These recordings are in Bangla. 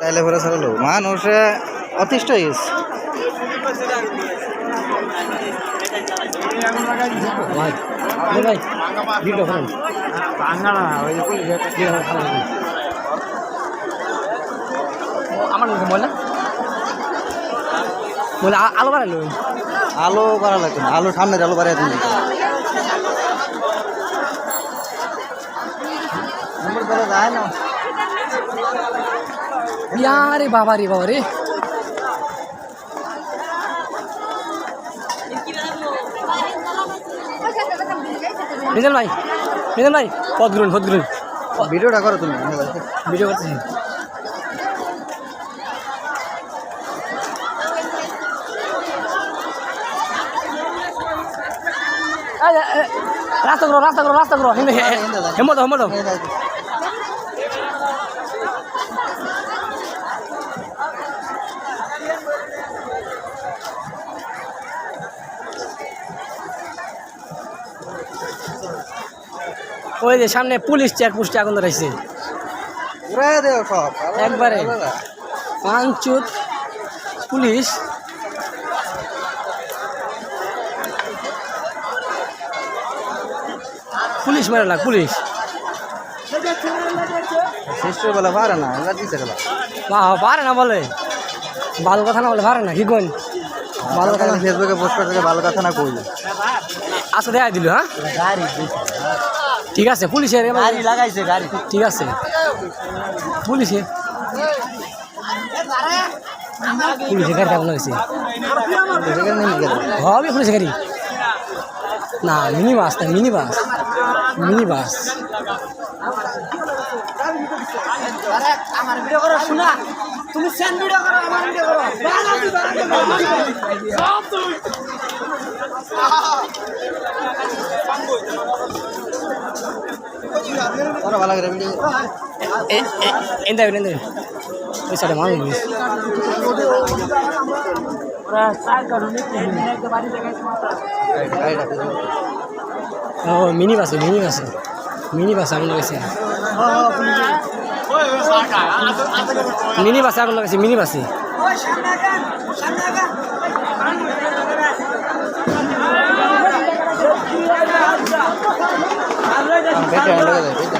তাইলে পরে ছাড়লো। মানুষে অতিষ্ঠ হয়ে করেন। আমার বলে। আলো বাড়ালো আলো বাড়া লাগবে না। আলো সামনের আলো বাড়াই তুমি নম্বর করে যায় না। ইয়ারে বাবা রে বাবা রে নিজান ভাই নিজান ভাই পথ গ্রহণ পথ গ্রহণ ভিডিওটা করো তুমি ভিডিও করতেছি রাস্তা করো রাস্তা করো রাস্তা করো। হিন্দে হেমত ওই যে সামনে পুলিশ চেকপোস্টে আগুন সব। একবারে। পাঁচুত পুলিশ। পুলিশ মেরে লাগ পুলিশ। বলে পারে না পারে না বলে। ভালো কথা না বলে পারে না কি কোন ভালো কথা না ফেসবুকে পোস্ট করতে ভালো কথা না কইলে। আচ্ছা দেখা দিল হ্যাঁ? ঠিক আছে পুলিশের গাড়ি লাগাইছে গাড়ি। ঠিক আছে। পুলিশের পুলিশের গাড়ি কেমন হয়েছে। হবে পুলিশের গাড়ি। না মিনি বাস না মিনি বাস মিনি বাস আমার ভিডিও করো শোনা। তুমি সেন ভিডিও করো আমার ভিডিও করো। ওরা ভালো ಎಂತ ಎಂತ ಈ ಸಡೆ ಮಾಮಿ ও মিনি বাসে মিনি বাসে মিনি বাসে আগুন লাগাইছে মিনি বাসে আগুন লাগাইছে মিনি বাসে বেটা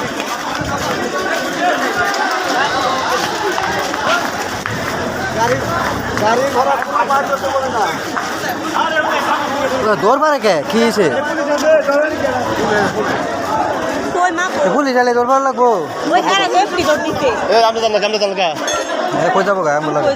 পারে কে? কি হয়েছে? পুলিশ আলে ভালো লাগবো। জানলা এ কই যাব গা? আমার ওই